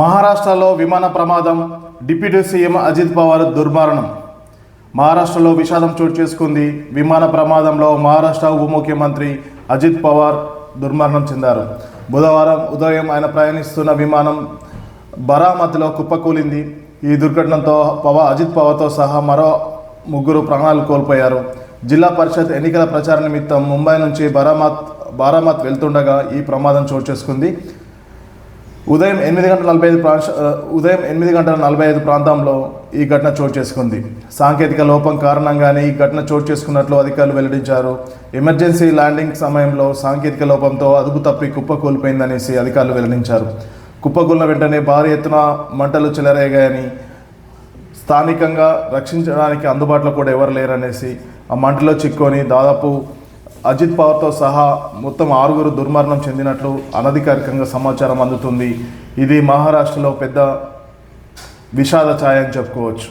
మహారాష్ట్రలో విమాన ప్రమాదం డిప్యూటీ సీఎం అజిత్ పవార్ దుర్మరణం. మహారాష్ట్రలో విషాదం చోటు చేసుకుంది. విమాన ప్రమాదంలో మహారాష్ట్ర ఉప ముఖ్యమంత్రి అజిత్ పవార్ దుర్మరణం చెందారు. బుధవారం ఉదయం ఆయన ప్రయాణిస్తున్న విమానం బరామతిలో కుప్పకూలింది. ఈ దుర్ఘటనతో పవా అజిత్ పవార్తో సహా మరో ముగ్గురు ప్రాణాలు కోల్పోయారు. జిల్లా పరిషత్ ఎన్నికల ప్రచార నిమిత్తం ముంబై నుంచి బరామత్ బారామత్ వెళ్తుండగా ఈ ప్రమాదం చోటు చేసుకుంది. ఉదయం ఎనిమిది గంటల నలభై ఐదు ప్రాంశ ఉదయం ఎనిమిది గంటల నలభై ఐదు ప్రాంతంలో ఈ ఘటన చోటు చేసుకుంది. సాంకేతిక లోపం కారణంగానే ఈ ఘటన చోటు చేసుకున్నట్లు అధికారులు వెల్లడించారు. ఎమర్జెన్సీ ల్యాండింగ్ సమయంలో సాంకేతిక లోపంతో అదుపు తప్పి కుప్ప కూలిపోయిందనేసి అధికారులు వెల్లడించారు. కుప్పకూలిన వెంటనే భారీ ఎత్తున మంటలు చెలరేగాయని స్థానికంగా రక్షించడానికి అందుబాటులో కూడా ఎవరు లేరనేసి ఆ మంటలో చిక్కుకొని దాదాపు అజిత్ పవార్తో సహా మొత్తం ఆరుగురు దుర్మరణం చెందినట్లు అనధికారికంగా సమాచారం అందుతుంది. ఇది మహారాష్ట్రలో పెద్ద విషాద ఛాయ అని చెప్పుకోవచ్చు.